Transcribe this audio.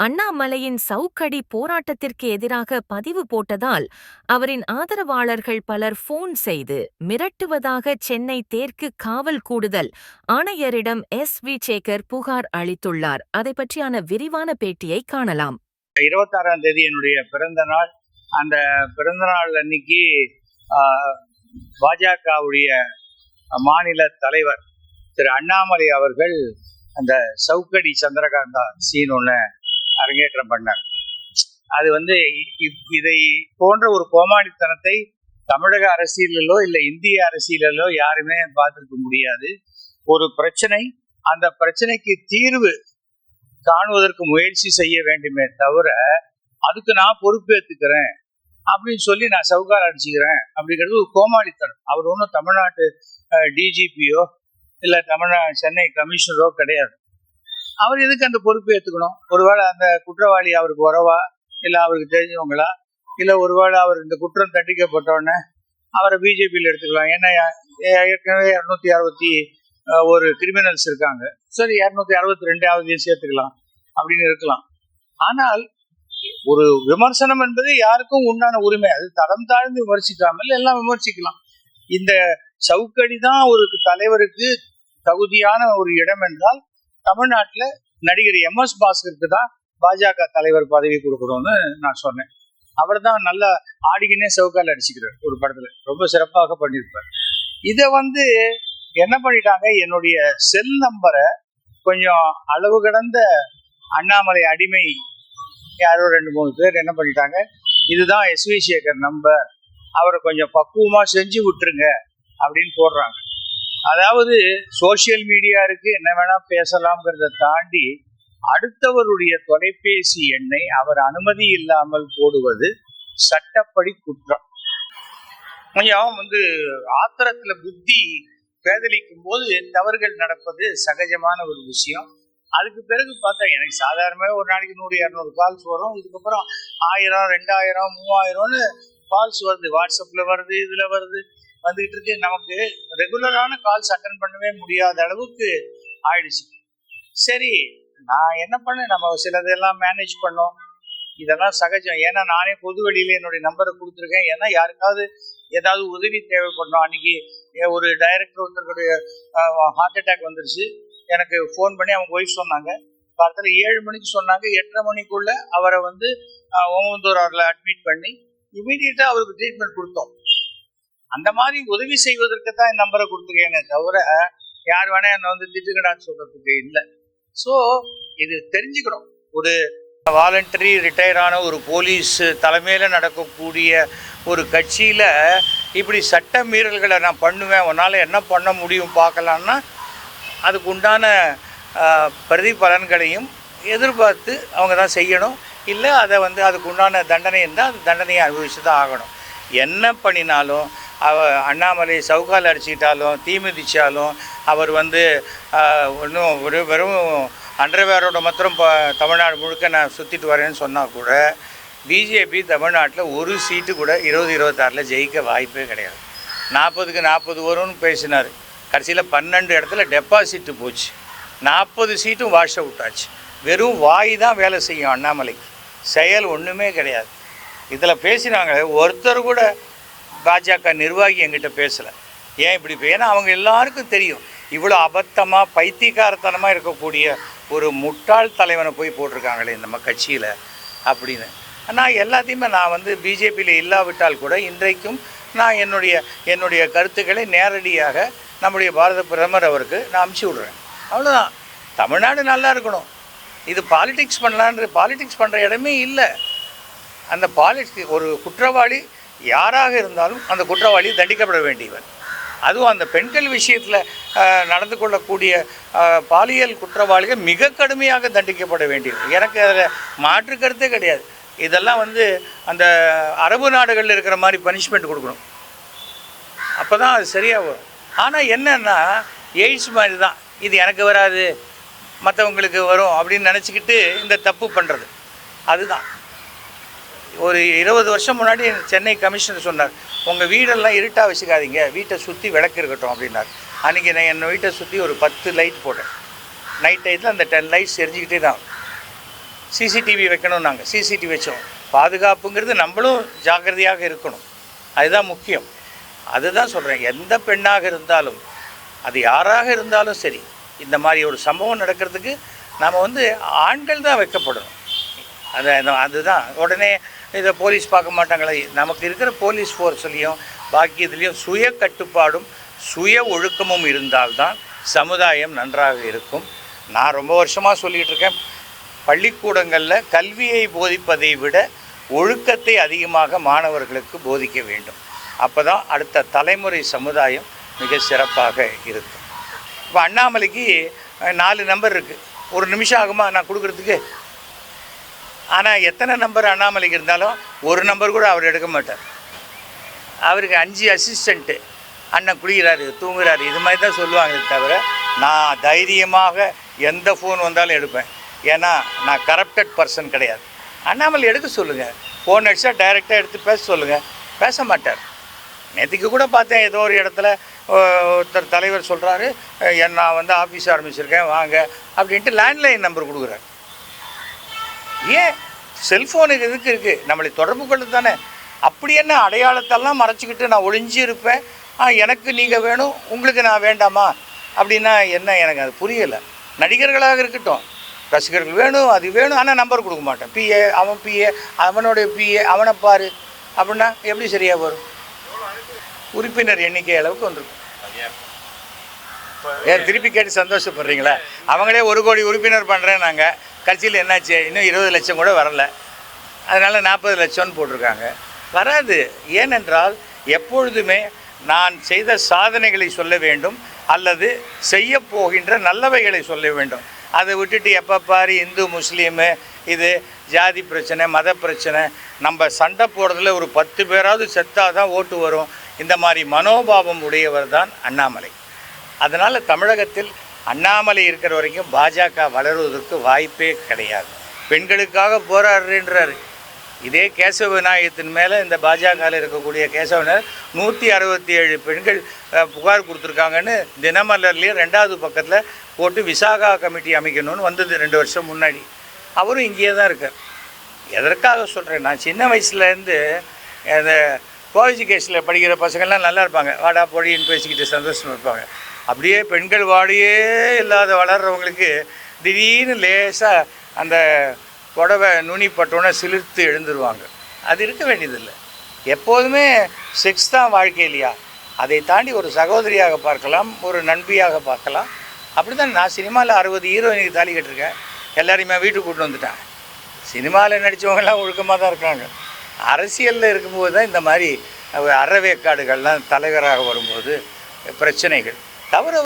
அண்ணாமலையின் சவுக்கடி போராட்டத்திற்கு எதிராக பதிவு போட்டதால் அவரின் ஆதரவாளர்கள் பலர் போன் செய்து மிரட்டுவதாக சென்னை தேற்கு காவல் கூடுதல் ஆணையரிடம் எஸ். வி சேகர் புகார் அளித்துள்ளார். அதை பற்றியான விரிவான பேட்டியை காணலாம். இருபத்தாறாம் தேதி என்னுடைய பிறந்த நாள். அந்த பிறந்த நாள் அன்னைக்கு ஆஹ், பாஜகவுடைய மாநில தலைவர் திரு அண்ணாமலை அவர்கள் அந்த சவுக்கடி சந்திரகாந்தா சீன் ஒன்று அரங்கேற்றம் பண்ணார் அது வந்து இதை போன்ற ஒரு கோமாளித்தனத்தை தமிழக அரசியலிலோ இல்லை இந்திய அரசியலிலோ யாருமே பார்த்திருக்க முடியாது. ஒரு பிரச்சனை அந்த பிரச்சனைக்கு தீர்வு காணுவதற்கு முயற்சி செய்ய வேண்டுமே தவிர அதுக்கு நான் பொறுப்பேற்றுக்கிறேன் அப்படின்னு சொல்லி நான் சவுகார் அடிச்சுக்கிறேன் அப்படிங்கிறது ஒரு கோமாளித்தனம். அவர் ஒன்றும் தமிழ்நாட்டு டிஜிபியோ இல்லை தமிழ்நா சென்னை கமிஷனரோ கிடையாது. அவர் எதுக்கு அந்த பொறுப்பு ஏற்றுக்கணும் ஒருவேளை அந்த குற்றவாளி அவருக்கு உறவா? இல்லை அவருக்கு தெரிஞ்சவங்களா? இல்லை ஒருவேளை அவர் இந்த குற்றம் தண்டிக்கப்பட்ட உடனே அவரை பிஜேபியில் எடுத்துக்கலாம். ஏன்னா ஏற்கனவே இரநூத்தி அறுபத்தி ஒரு கிரிமினல்ஸ் இருக்காங்க. சரி இரநூத்தி அறுபத்தி ரெண்டாவதையும் சேர்த்துக்கலாம். அப்படின்னு இருக்கலாம். ஆனால் ஒரு விமர்சனம் என்பது யாருக்கும் உண்டான உரிமை. அது தரம் தாழ்ந்து விமர்சிக்காமல் எல்லாம் விமர்சிக்கலாம். இந்த சவுக்கடி தான் ஒரு தலைவருக்கு தகுதியான ஒரு இடம் என்றால் தமிழ்நாட்டில் நடிகர் எம் எஸ் பாஸ்கருக்கு தான் பாஜக தலைவர் பதவி கொடுக்கணும்னு நான் சொன்னேன். அவர் தான் நல்லா ஆடிக்கினே சவுக்கால் அடிச்சுக்கிறார் ஒரு படத்துல. ரொம்ப சிறப்பாக பண்ணியிருப்பார். இதை வந்து என்ன பண்ணிட்டாங்க? என்னுடைய செல் நம்பரை கொஞ்சம் அளவு கடந்த அண்ணாமலை அடிமை யாரோ ரெண்டு மூணு பேர் என்ன பண்ணிட்டாங்க? இதுதான் எஸ் வி சேகர் நம்பர் அவரை கொஞ்சம் பக்குவமா செஞ்சு விட்டுருங்க அப்படின்னு போடுறாங்க. அதாவது சோஷியல் மீடியா இருக்கு என்ன வேணா பேசலாம்ங்கிறத தாண்டி அடுத்தவருடைய தொலைபேசி எண்ணை அவர் அனுமதி இல்லாமல் போடுவது சட்டப்படி குற்றம். கொஞ்சம் வந்து ஆத்திரத்துல புத்தி பேதலிக்கும் போது தவறுகள் நடப்பது சகஜமான ஒரு விஷயம். அதுக்கு பிறகு பார்த்தா எனக்கு சாதாரணமாக ஒரு நாளைக்கு நூறு இரநூறு கால்ஸ் வரும். இதுக்கப்புறம் ஆயிரம் ரெண்டாயிரம் மூவாயிரம்னு கால்ஸ் வருது. வாட்ஸ்அப்பில் வருது இதில் வருது. வந்துகிட்டு இருக்கு. நமக்கு ரெகுலரான கால்ஸ் அட்டன் பண்ணவே முடியாத அளவுக்கு ஆயிடுச்சு. சரி நான் என்ன பண்ணேன்? நம்ம சிலதெல்லாம் மேனேஜ் பண்ணோம். இதெல்லாம் சகஜம். ஏன்னா நானே பொது வெளியில என்னுடைய நம்பரை கொடுத்துருக்கேன். ஏன்னா யாருக்காவது ஏதாவது உதவி தேவைப்படணும். அன்னைக்கு ஒரு டைரக்டர் ஒருத்தருடைய ஹார்ட் அட்டாக் வந்துருச்சு. எனக்கு ஃபோன் பண்ணி அவங்க ஒய்ஃப் சொன்னாங்க. காலத்தில் ஏழு மணிக்கு சொன்னாங்க. எட்டரை மணிக்குள்ள அவரை வந்து ஓமந்தூர் அவர்களை அட்மிட் பண்ணி இமீடியட்டாக அவருக்கு ட்ரீட்மெண்ட் கொடுத்தோம். அந்த மாதிரி உதவி செய்வதற்கு தான் என் நம்பரை கொடுத்துருக்கேனே தவிர யார் வேணா என்னை வந்து திட்டுக்கடான்னு சொல்றதுக்கு இல்லை. ஸோ இது தெரிஞ்சுக்கணும். ஒரு வாலண்டரி ரிட்டையர் ஆன ஒரு போலீஸ் தலைமையில் நடக்கக்கூடிய ஒரு கட்சியில் இப்படி சட்ட மீறல்களை நான் பண்ணுவேன் உன்னால் என்ன பண்ண முடியும் பார்க்கலான்னா அதுக்கு உண்டான பிரதிபலன்களையும் எதிர்பார்த்து அவங்க தான் செய்யணும். இல்லை அதை வந்து அதுக்கு உண்டான தண்டனை இருந்தால் அந்த தண்டனையை அனுபவிச்சு தான் ஆகணும். என்ன பண்ணினாலும் அவ அண்ணாமலை சவுக்கால் அடிச்சுக்கிட்டாலும் தீ மிதித்தாலும் அவர் வந்து ஒன்றும் ஒரு வெறும் அண்டர்வேரோட மாத்திரம் இப்போ தமிழ்நாடு முழுக்க நான் சுற்றிட்டு வரேன்னு சொன்னால் கூட பிஜேபி தமிழ்நாட்டில் ஒரு சீட்டு கூட இருபது இருபத்தாறில் ஜெயிக்க வாய்ப்பே கிடையாது. நாற்பதுக்கு நாற்பது வரும்னு பேசினார். கடைசியில் பன்னெண்டு இடத்துல டெபாசிட்டு போச்சு. நாற்பது சீட்டும் வாஷ் அவுட் ஆச்சு. வெறும் வாய் தான் வேலை செய்யும் அண்ணாமலைக்கு. செயல் ஒன்றுமே கிடையாது. இதில் பேசினாங்க ஒருத்தர் கூட பாஜக நிர்வாகி என்கிட்ட பேசலை. ஏன் இப்படி ஏன்னா அவங்க எல்லாருக்கும் தெரியும். இவ்வளோ அபத்தமாக பைத்தியக்காரத்தனமாக இருக்கக்கூடிய ஒரு முட்டாள் தலைவனை போய் போட்டிருக்காங்களே நம்ம கட்சியில் அப்படின்னு. நான் எல்லாத்தையுமே நான் வந்து பிஜேபியில் இல்லாவிட்டால் கூட இன்றைக்கும் நான் என்னுடைய என்னுடைய கருத்துக்களை நேரடியாக நம்முடைய பாரத பிரதமர் அவருக்கு நான் அமுச்சு விட்றேன். அவ்வளோதான் தமிழ்நாடு நல்லா இருக்கணும். இது பாலிடிக்ஸ் பண்ணலான்ற பாலிடிக்ஸ் பண்ணுற இடமே இல்லை. அந்த பாலிடிக்ஸ் ஒரு குற்றவாளி யாராக இருந்தாலும் அந்த குற்றவாளி தண்டிக்கப்பட வேண்டியவன். அதுவும் அந்த பெண்கள் விஷயத்தில் நடந்து கொள்ளக்கூடிய பாலியல் குற்றவாளிகள் மிக கடுமையாக தண்டிக்கப்பட வேண்டியது எனக்கு அதில் மாற்று கருத்தே கிடையாது. இதெல்லாம் வந்து அந்த அரபு நாடுகளில் இருக்கிற மாதிரி பனிஷ்மெண்ட் கொடுக்கணும். அப்போ தான் அது சரியாக வரும். ஆனால் என்னன்னா எய்ட்ஸ் மாதிரி தான். இது எனக்கு வராது மற்றவங்களுக்கு வரும் அப்படின்னு நினச்சிக்கிட்டு இந்த தப்பு பண்ணுறது அதுதான். ஒரு இருபது வருஷம் முன்னாடி சென்னை கமிஷனர் சொன்னார் உங்கள் வீடெல்லாம் இருட்டாக வச்சுக்காதீங்க வீட்டை சுற்றி விளக்கு இருக்கட்டும் அப்படின்னார். அன்றைக்கி நான் என் வீட்டை சுற்றி ஒரு பத்து லைட் போட்டேன். நைட் டைத்தில் அந்த டென் லைட்ஸ் எரிஞ்சிக்கிட்டே தான். சிசிடிவி வைக்கணும் நாங்கள் சிசிடிவி வச்சோம். பாதுகாப்புங்கிறது நம்மளும் ஜாக்கிரதையாக இருக்கணும். அதுதான் முக்கியம். அதுதான் சொல்கிறேன் எந்த பெண்ணாக இருந்தாலும் அது யாராக இருந்தாலும் சரி இந்த மாதிரி ஒரு சம்பவம் நடக்கிறதுக்கு நாம் வந்து ஆண்கள் தான் வைக்கப்படணும். அந்த அதுதான். உடனே இதை போலீஸ் பார்க்க மாட்டாங்களே. நமக்கு இருக்கிற போலீஸ் ஃபோர்ஸ்லேயும் பாக்கி இதுலேயும் சுய கட்டுப்பாடும் சுய ஒழுக்கமும் இருந்தால்தான் சமுதாயம் நன்றாக இருக்கும். நான் ரொம்ப வருஷமாக சொல்லிகிட்டு இருக்கேன். பள்ளிக்கூடங்களில் கல்வியை போதிப்பதை விட ஒழுக்கத்தை அதிகமாக மாணவர்களுக்கு போதிக்க வேண்டும். அப்போ தான் அடுத்த தலைமுறை சமுதாயம் மிக சிறப்பாக இருக்கும். இப்போ அண்ணாமலைக்கு நாலு நம்பர் இருக்குது ஒரு நிமிஷம் ஆகுமா? நான் கொடுக்குறதுக்கு? ஆனால் எத்தனை நம்பர் அண்ணாமலைக்கு இருந்தாலும் ஒரு நம்பர் கூட அவர் எடுக்க மாட்டார். அவருக்கு அஞ்சு அசிஸ்டண்ட்டு அண்ணன் குளிக்கிறாரு தூங்குறாரு இது மாதிரி தான் சொல்லுவாங்க தவிர நான் தைரியமாக எந்த ஃபோன் வந்தாலும் எடுப்பேன். ஏன்னா நான் கரப்டட் பர்சன் கிடையாது. அண்ணாமலை எடுக்க சொல்லுங்கள் ஃபோன் அடித்தா டைரெக்டாக எடுத்து பேச சொல்லுங்கள் பேச மாட்டார். நேற்றுக்கு கூட பார்த்தேன் ஏதோ ஒரு இடத்துல ஒருத்தர் தலைவர் சொல்கிறாரு நான் வந்து ஆஃபீஸ் ஆரம்பிச்சிருக்கேன் வாங்க அப்படின்ட்டு லேண்ட்லைன் நம்பர் கொடுக்குறாரு. ஏன் செல்ஃபோனுக்கு எதுக்கு இருக்குது நம்மளை தொடர்பு கொள்ள தானே. அப்படி என்ன அடையாளத்தெல்லாம் மறைச்சிக்கிட்டு நான் ஒளிஞ்சு இருப்பேன்? ஆ எனக்கு நீங்கள் வேணும் உங்களுக்கு நான் வேண்டாமா? அப்படின்னா என்ன எனக்கு அது புரியலை. நடிகர்களாக இருக்கட்டும். ரசிகர்கள் வேணும் அது வேணும் ஆனால் நம்பர் கொடுக்க மாட்டேன். பிஏ அவன் பிஏ அவனுடைய பிஏ அவனை பாரு. அப்படின்னா எப்படி சரியாக வரும்? உறுப்பினர் எண்ணிக்கை அளவுக்கு வந்துருக்கும். ஏன் திருப்பி கேட்டு சந்தோஷப்படுறீங்களா? அவங்களே ஒரு கோடி உறுப்பினர் பண்ணுறேன் நாங்கள் கட்சியில் என்னாச்சு? இன்னும் இருபது லட்சம் கூட வரல. அதனால் நாற்பது லட்சம்னு போட்டிருக்காங்க. வராது. ஏனென்றால் எப்பொழுதுமே நான் செய்த சாதனைகளை சொல்ல வேண்டும் அல்லது செய்ய போகின்ற நல்லவைகளை சொல்ல வேண்டும். அதை விட்டுட்டு எப்போ பாரு இந்து முஸ்லீமு இது ஜாதி பிரச்சனை மத பிரச்சனை நம்ம சண்டை போடுறதுல ஒரு பத்து பேராவது செத்தாக தான் ஓட்டு வரும். இந்த மாதிரி மனோபாவம் உடையவர் தான் அண்ணாமலை. அதனால் தமிழகத்தில் அண்ணாமலை இருக்கிற வரைக்கும் பாஜக வளருவதற்கு வாய்ப்பே கிடையாது. பெண்களுக்காக போராடுறேன்றார். இதே கேசவ விநாயகத்தின் மேலே இந்த பாஜகவில் இருக்கக்கூடிய கேசவ விநாயகர் நூற்றி அறுபத்தி ஏழு பெண்கள் புகார் கொடுத்துருக்காங்கன்னு தினமலர்லேயும் ரெண்டாவது பக்கத்தில் போட்டு விசாகா கமிட்டி அமைக்கணும்னு வந்தது ரெண்டு வருஷம் முன்னாடி. அவரும் இங்கேயே தான் இருக்கார். எதற்காக சொல்கிறேன் நான் சின்ன வயசுலேருந்து அந்த கோவிஜி கேஸில் படிக்கிற பசங்கள்லாம் நல்லா இருப்பாங்க. வாடா பொழின்னு பேசிக்கிட்டு சந்தோஷமாக இருப்பாங்க. அப்படியே பெண்கள் வாடியே இல்லாத வளர்கிறவங்களுக்கு திடீர்னு லேசாக அந்த புடவை நுனி பட்டோன்னே சிலிர்த்து எழுந்துருவாங்க. அது இருக்க வேண்டியதில்லை. எப்போதுமே செக்ஸ் தான் வாழ்க்கை இல்லையா? அதை தாண்டி ஒரு சகோதரியாக பார்க்கலாம் ஒரு நண்பியாக பார்க்கலாம். அப்படி தான் நான் சினிமாவில் அறுபது ஹீரோயினுக்கு தாலி கட்டிருக்கேன் எல்லாரையுமே வீட்டுக்கு கூட்டு வந்துட்டேன். சினிமாவில் நடித்தவங்கெல்லாம் ஒழுக்கமாக தான் இருக்காங்க. அரசியலில் இருக்கும்போது தான் இந்த மாதிரி அறவேக்காடுகள்லாம் தலைவராக வரும்போது பிரச்சனைகள். தவிர